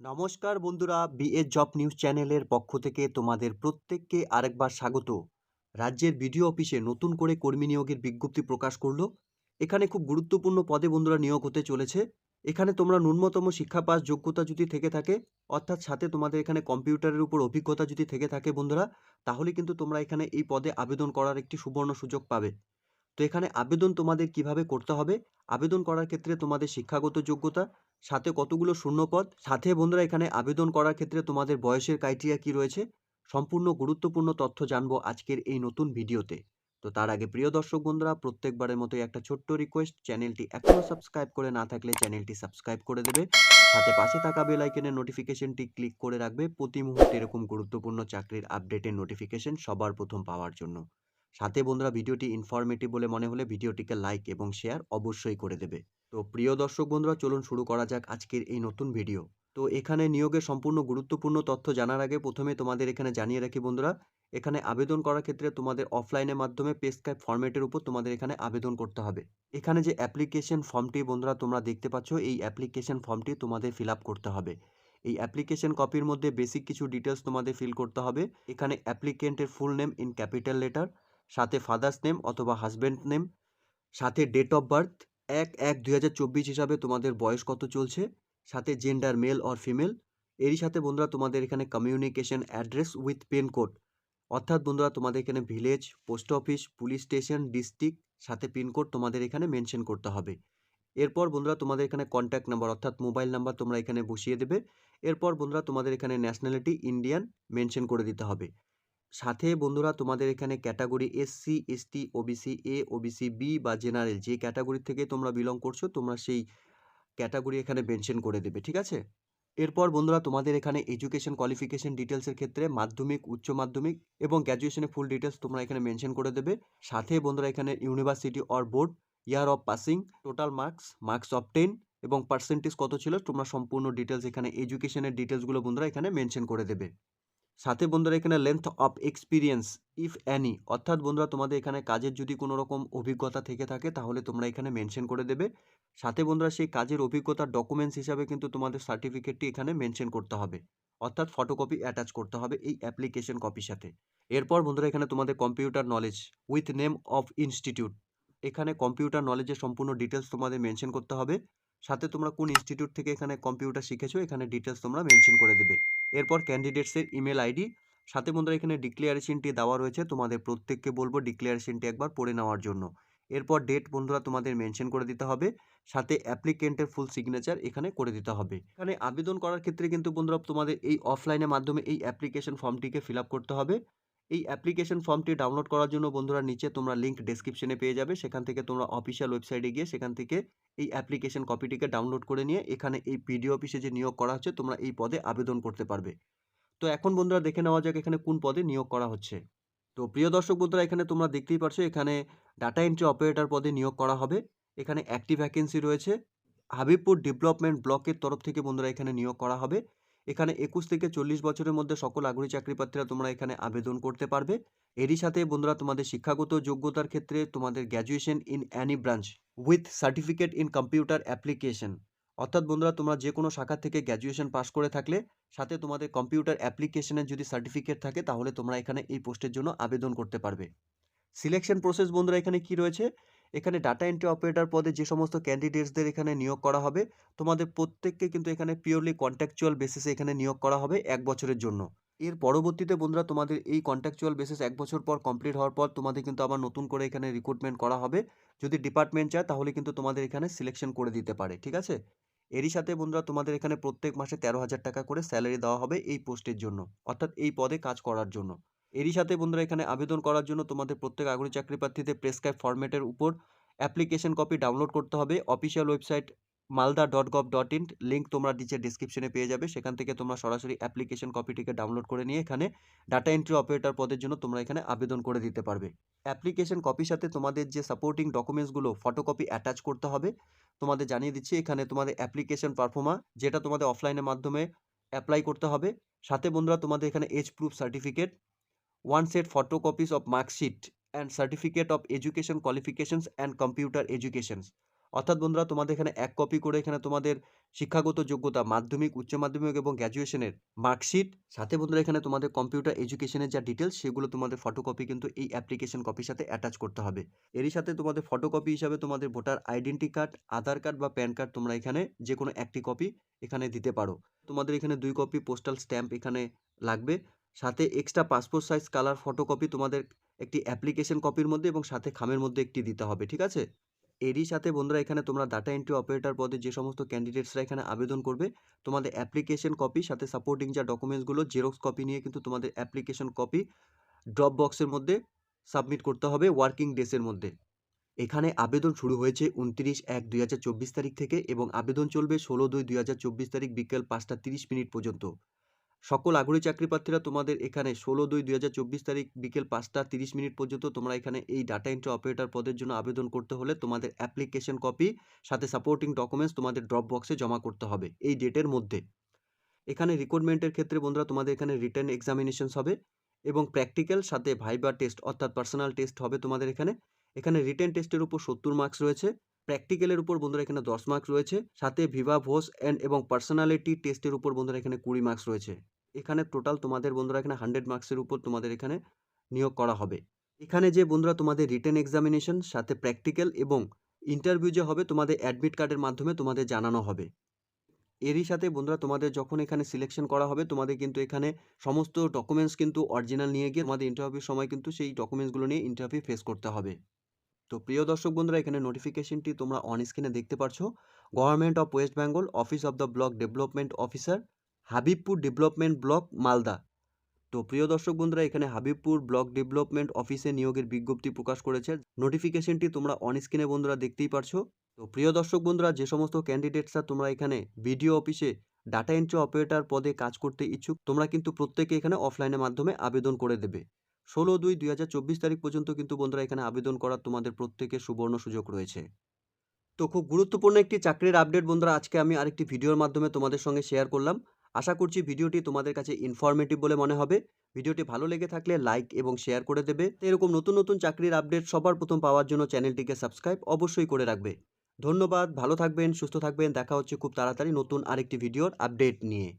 নমস্কার বন্ধুরা BA job news চ্যানেলের পক্ষ থেকে তোমাদের প্রত্যেককে আরেকবার স্বাগত। রাজ্যের বিডিও অফিসে নতুন করে কর্মী নিয়োগের বিজ্ঞপ্তি প্রকাশ করল। এখানে খুব গুরুত্বপূর্ণ পদে বন্ধুরা নিয়োগ হতে চলেছে। এখানে তোমরা ন্যূনতম শিক্ষা পাস যোগ্যতা যদি থেকে থাকে, অর্থাৎ সাথে তোমাদের এখানে কম্পিউটারের উপর অভিজ্ঞতা যদি থেকে থাকে বন্ধুরা, তাহলে কিন্তু তোমরা এখানে এই পদে আবেদন করার একটি সুবর্ণ সুযোগ পাবে। তো এখানে আবেদন তোমাদের কীভাবে করতে হবে? আবেদন করার ক্ষেত্রে তোমাদের শিক্ষাগত যোগ্যতা সাথে কতগুলো শূন্যপদ? সাথে বন্ধুরা, এখানে আবেদন করার ক্ষেত্রে তোমাদের বয়সের ক্রাইটেরিয়া কি রয়েছে? সম্পূর্ণ গুরুত্বপূর্ণ তথ্য জানব আজকের এই নতুন ভিডিওতে। তো তার আগে প্রিয় দর্শক বন্ধুরা, প্রত্যেকবারের মতো একটা ছোট্ট রিকোয়েস্ট চ্যানেলটি এখনও সাবস্ক্রাইব করে না থাকলে চ্যানেলটি সাবস্ক্রাইব করে দেবে। সাথে পাশে থাকা বেল আইকনের নোটিফিকেশনটি ক্লিক করে রাখবে। প্রতি মুহূর্তে এরকম গুরুত্বপূর্ণ চাকরির আপডেটের নোটিফিকেশন সবার প্রথম পাওয়ার জন্য। সাথে বন্ধুরা ভিডিওটি ইনফরমেটিভ বলে মনে হলে ভিডিওটিকে লাইক এবং শেয়ার অবশ্যই করে দেবে। তো প্রিয় দর্শক বন্ধুরা, চলুন শুরু করা যাক আজকের এই নতুন ভিডিও তো এখানে নিয়োগের সম্পূর্ণ গুরুত্বপূর্ণ তথ্য জানার আগে প্রথমে তোমাদের এখানে জানিয়ে রাখি বন্ধুরা, এখানে আবেদন করার ক্ষেত্রে তোমাদের অফলাইনের মাধ্যমে পেস্কাইপ ফরম্যাটের উপর তোমাদের এখানে আবেদন করতে হবে। এখানে যে অ্যাপ্লিকেশন ফর্মটি বন্ধুরা তোমরা দেখতে পাচ্ছ, এই অ্যাপ্লিকেশন ফর্মটি তোমাদের ফিল করতে হবে। এই অ্যাপ্লিকেশন কপির মধ্যে বেসিক কিছু ডিটেলস তোমাদের ফিল করতে হবে। এখানে অ্যাপ্লিকেন্টের full name in capital letter সাথে ফাদার্স নেম অথবা হাজব্যান্ড নেম সাথে ডেট অফ বার্থ এক এক দুই হাজার চব্বিশ হিসাবে তোমাদের বয়স কত চলছে, সাথে জেন্ডার মেল অর ফিমেল এরই সাথে বন্ধুরা তোমাদের এখানে কমিউনিকেশন অ্যাড্রেস উইথ পিনকোড অর্থাৎ বন্ধুরা তোমাদের এখানে village post office police station district সাথে পিনকোড তোমাদের এখানে মেনশন করতে হবে। এরপর বন্ধুরা তোমাদের এখানে কন্ট্যাক্ট নাম্বার অর্থাৎ মোবাইল নাম্বার তোমরা এখানে বসিয়ে দেবে, এরপর বন্ধুরা তোমাদের এখানে ন্যাশনালিটি ইন্ডিয়ান মেনশন করে দিতে হবে। সাথে বন্ধুরা তোমাদের এখানে category SC ST OBC A OBC B বা জেনারেল যে ক্যাটাগরি থেকে তোমরা বিলং করছ, তোমরা সেই ক্যাটাগরি এখানে মেনশন করে দেবে, ঠিক আছে? এরপর বন্ধুরা তোমাদের এখানে এডুকেশন কোয়ালিফিকেশন ডিটেলসের ক্ষেত্রে মাধ্যমিক, উচ্চ মাধ্যমিক এবং গ্র্যাজুয়েশনের ফুল ডিটেলস তোমরা এখানে মেনশন করে দেবে। সাথে বন্ধুরা এখানে university or board year of passing total marks marks of ten এবং পার্সেন্টেজ কত ছিল, তোমরা সম্পূর্ণ ডিটেলস এখানে এডুকেশনের ডিটেলসগুলো বন্ধুরা এখানে মেনশন করে দেবে। সাথে বন্ধুরা এখানে length of experience if any অর্থাৎ বন্ধুরা তোমাদের এখানে কাজের যদি কোনো রকম অভিজ্ঞতা থেকে থাকে, তাহলে তোমরা এখানে মেনশন করে দেবে। সাথে বন্ধুরা সেই কাজের অভিজ্ঞতার ডকুমেন্টস হিসাবে কিন্তু তোমাদের সার্টিফিকেটটি এখানে মেনশন করতে হবে। অর্থাৎ ফটোকপি অ্যাটাচ করতে হবে এই অ্যাপ্লিকেশন কপির সাথে। এরপর বন্ধুরা এখানে তোমাদের computer knowledge with name of institute এখানে কম্পিউটার নলেজের সম্পূর্ণ ডিটেলস তোমাদের মেনশন করতে হবে। সাথে তোমরা কোন ইনস্টিটিউট থেকে এখানে কম্পিউটার শিখেছো, এখানে ডিটেলস তোমরা মেনশন করে দেবে। এরপর ক্যান্ডিডেটসের ইমেল আইডি সাথে বন্ধুরা এখানে ডিক্লিয়ারেশনটি দেওয়া রয়েছে। তোমাদের প্রত্যেককে বলব ডিক্লিয়ারেশনটি একবার পড়ে নেওয়ার জন্য। এরপর ডেট বন্ধুরা তোমাদের মেনশন করে দিতে হবে, সাথে অ্যাপ্লিকেন্টের ফুল সিগনেচার এখানে করে দিতে হবে। এখানে আবেদন করার ক্ষেত্রে কিন্তু বন্ধুরা তোমাদের এই অফলাইনের মাধ্যমে এই অ্যাপ্লিকেশন ফর্মটিকে ফিল করতে হবে। এই অ্যাপ্লিকেশন ফর্মটি ডাউনলোড করার জন্য বন্ধুরা নিচে তোমরা লিঙ্ক ডেসক্রিপশনে পেয়ে যাবে। সেখান থেকে তোমরা অফিসিয়াল ওয়েবসাইটে গিয়ে সেখান থেকে এই অ্যাপ্লিকেশন কপিটিকে ডাউনলোড করে নিয়ে এখানে এই পিডিও অফিসে যে নিয়োগ করা হচ্ছে, তোমরা এই পদে আবেদন করতে পারবে। তো এখন বন্ধুরা দেখে নেওয়া যাক এখানে কোন পদে নিয়োগ করা হচ্ছে। তো প্রিয় দর্শক বন্ধুরা, এখানে তোমরা দেখতেই পারছ, এখানে ডাটা এন্ট্রি অপারেটর পদে নিয়োগ করা হবে। এখানে একটি ভ্যাকেন্সি রয়েছে। হাবিবপুর ডেভেলপমেন্ট ব্লকের তরফ থেকে বন্ধুরা এখানে নিয়োগ করা হবে। এখানে একুশ থেকে চল্লিশ বছরের মধ্যে সকল আগ্রহী চাকরিপ্রার্থীরা তোমরা এখানে আবেদন করতে পারবে। এরই সাথে বন্ধুরা, তোমাদের শিক্ষাগত যোগ্যতার ক্ষেত্রে তোমাদের graduation in any branch with certificate in computer application অর্থাৎ বন্ধুরা, তোমরা যে কোনো শাখা থেকে গ্র্যাজুয়েশন পাস করে থাকলে, সাথে তোমাদের কম্পিউটার অ্যাপ্লিকেশনের যদি সার্টিফিকেট থাকে, তাহলে তোমরা এখানে এই পোস্টের জন্য আবেদন করতে পারবে। সিলেকশন প্রসেস বন্ধুরা, এখানে কি রয়েছে? এখানে ডাটা এন্ট্রি অপারেটর পদে যে সমস্ত ক্যান্ডিডেটসদের এখানে নিয়োগ করা হবে, তোমাদের প্রত্যেককে কিন্তু এখানে পিওরলি কন্ট্যাকচুয়াল বেসিসে এখানে নিয়োগ করা হবে এক বছরের জন্য। এর পরবর্তীতে বন্ধুরা, তোমাদের এই কন্ট্যাকচুয়াল বেসিস এক বছর পর কমপ্লিট হওয়ার পর তোমাদের কিন্তু আবার নতুন করে এখানে রিক্রুটমেন্ট করা হবে। যদি ডিপার্টমেন্ট চায়, তাহলে কিন্তু তোমাদের এখানে সিলেকশন করে দিতে পারে, ঠিক আছে? এরই সাথে বন্ধুরা, তোমাদের এখানে প্রত্যেক মাসে তেরো হাজার টাকা করে স্যালারি দেওয়া হবে এই পোস্টের জন্য, অর্থাৎ এই পদে কাজ করার জন্য। এরই সাথে বন্ধুরা এখানে আবেদন করার জন্য তোমাদের প্রত্যেক আগ্রহী চাকরি প্রার্থীদের প্রেসক্রাইব ফরম্যাটের উপর অ্যাপ্লিকেশন কপি ডাউনলোড করতে হবে। Official website Malda dot gov dot in link তোমরা নিচে ডিসক্রিপশনে পেয়ে যাবে। সেখান থেকে তোমরা সরাসরি অ্যাপ্লিকেশন কপিটিকে ডাউনলোড করে নিয়ে এখানে ডাটা এন্ট্রি অপারেটর পদের জন্য তোমরা এখানে আবেদন করে দিতে পারবে। অ্যাপ্লিকেশন কপির সাথে তোমাদের যে সাপোর্টিং ডকুমেন্টসগুলো ফটোকপি অ্যাটাচ করতে হবে। তোমাদের জানিয়ে দিচ্ছি এখানে তোমাদের অ্যাপ্লিকেশন পারফর্মা যেটা তোমাদের অফলাইনের মাধ্যমে অ্যাপ্লাই করতে হবে। সাথে বন্ধুরা তোমাদের এখানে age proof certificate one set photocopies of marksheet and certificate of education qualifications and computer educations অর্থাৎ বন্ধুরা, তোমাদের এখানে এক কপি করে এখানে তোমাদের শিক্ষাগত যোগ্যতা, মাধ্যমিক, উচ্চ মাধ্যমিক এবং গ্র্যাজুয়েশনের মার্কশিট সাথে বন্ধুরা, এখানে তোমাদের কম্পিউটার এডুকেশনের যা ডিটেলস সেগুলো তোমাদের ফটোকপি কিন্তু এই অ্যাপ্লিকেশন কপির সাথে অ্যাটাচ করতে হবে। এরই সাথে তোমাদের ফটোকপি হিসাবে তোমাদের voter identity card Aadhaar card বা প্যান কার্ড তোমরা এখানে যে কোনো একটি কপি এখানে দিতে পারো। তোমাদের এখানে দুই কপি পোস্টাল স্ট্যাম্প এখানে লাগবে। সাথে extra passport size colour photocopy তোমাদের একটি অ্যাপ্লিকেশন কপির মধ্যে এবং সাথে খামের মধ্যে একটি দিতে হবে, ঠিক আছে? এরই সাথে বন্ধুরা এখানে তোমরা ডাটা এন্ট্রি অপারেটর পদে যে সমস্ত ক্যান্ডিডেটসরা এখানে আবেদন করবে, তোমাদের অ্যাপ্লিকেশন কপি সাথে সাপোর্টিং যা ডকুমেন্টসগুলো জেরক্স কপি নিয়ে কিন্তু তোমাদের অ্যাপ্লিকেশন কপি ড্রপ বক্সের মধ্যে সাবমিট করতে হবে ওয়ার্কিং ডেসের মধ্যে। এখানে আবেদন শুরু হয়েছে উনত্রিশ এক দুই তারিখ থেকে এবং আবেদন চলবে ষোলো দুই দুই তারিখ বিকেল পাঁচটা তিরিশ মিনিট পর্যন্ত। সকল আগ্রহী চাকরি প্রার্থীরা তোমাদের এখানে ষোলো দুই দুই হাজার চব্বিশ তারিখ বিকেল পাঁচটা তিরিশ মিনিট পর্যন্ত তোমরা এখানে এই ডাটা এন্ট্রি অপারেটর পদের জন্য আবেদন করতে হলে তোমাদের অ্যাপ্লিকেশন কপি সাথে সাপোর্টিং ডকুমেন্টস তোমাদের ড্রপ বক্সে জমা করতে হবে এই ডেটের মধ্যে। এখানে রিক্রুটমেন্টের ক্ষেত্রে বন্ধুরা তোমাদের এখানে রিটার্ন এক্সামিনেশনস হবে এবং প্র্যাকটিক্যাল সাথে ভাইবার টেস্ট অর্থাৎ পার্সোনাল টেস্ট হবে তোমাদের এখানে। এখানে রিটেন টেস্টের উপর সত্তর মার্কস রয়েছে। প্র্যাকটিক্যালের উপর বন্ধুরা এখানে দশ মার্কস রয়েছে। সাথে ভিভা ভোস অ্যান্ড এবং পার্সোনালিটি টেস্টের উপর বন্ধুরা এখানে কুড়ি মার্কস রয়েছে। এখানে টোটাল তোমাদের বন্ধুরা এখানে হান্ড্রেড মার্কসের উপর তোমাদের এখানে নিয়োগ করা হবে। এখানে যে বন্ধুরা তোমাদের রিটেন এক্সামিনেশন সাথে প্র্যাকটিক্যাল এবং ইন্টারভিউ যে হবে তোমাদের অ্যাডমিট কার্ডের মাধ্যমে তোমাদের জানানো হবে। এরই সাথে বন্ধুরা তোমাদের যখন এখানে সিলেকশন করা হবে, তোমাদের কিন্তু এখানে সমস্ত ডকুমেন্টস কিন্তু অরিজিনাল নিয়ে গিয়ে তোমাদের ইন্টারভিউর সময় কিন্তু সেই ডকুমেন্টসগুলো নিয়ে ইন্টারভিউ ফেস করতে হবে। তো প্রিয় দর্শক বন্ধুরা, এখানে নোটিফিকেশনটি তোমরা অন স্ক্রিনে দেখতে পারছ। Government of West Bengal office of the block development officer Habibpur development block Malda তো প্রিয় দর্শক বন্ধুরা, এখানে হাবিবপুর ব্লক ডেভেলপমেন্ট অফিসে নিয়োগের বিজ্ঞপ্তি প্রকাশ করেছে। নোটিফিকেশনটি তোমরা অন স্ক্রিনে বন্ধুরা দেখতেই পারছ। তো প্রিয় দর্শক বন্ধুরা, যে সমস্ত ক্যান্ডিডেটসরা তোমরা এখানে বিডিও অফিসে ডাটা এন্ট্রি অপারেটর পদে কাজ করতে ইচ্ছুক, তোমরা কিন্তু প্রত্যেকে এখানে অফলাইনের মাধ্যমে আবেদন করে দেবে। ষোলো দুই দুই হাজার চব্বিশ তারিখ পর্যন্ত কিন্তু বন্ধুরা এখানে আবেদন করার তোমাদের প্রত্যেকের সুবর্ণ সুযোগ রয়েছে। তো খুব গুরুত্বপূর্ণ একটি চাকরির আপডেট বন্ধুরা আজকে আমি আরেকটি ভিডিওর মাধ্যমে তোমাদের সঙ্গে শেয়ার করলাম। আশা করছি ভিডিওটি তোমাদের কাছে ইনফরমেটিভ বলে মনে হবে। ভিডিওটি ভালো লেগে থাকলে লাইক এবং শেয়ার করে দেবে। এরকম নতুন নতুন চাকরির আপডেট সবার প্রথম পাওয়ার জন্য চ্যানেলটিকে সাবস্ক্রাইব অবশ্যই করে রাখবে। ধন্যবাদ, ভালো থাকবেন, সুস্থ থাকবেন, দেখা হচ্ছে খুব তাড়াতাড়ি নতুন আরেকটি ভিডিওর আপডেট নিয়ে।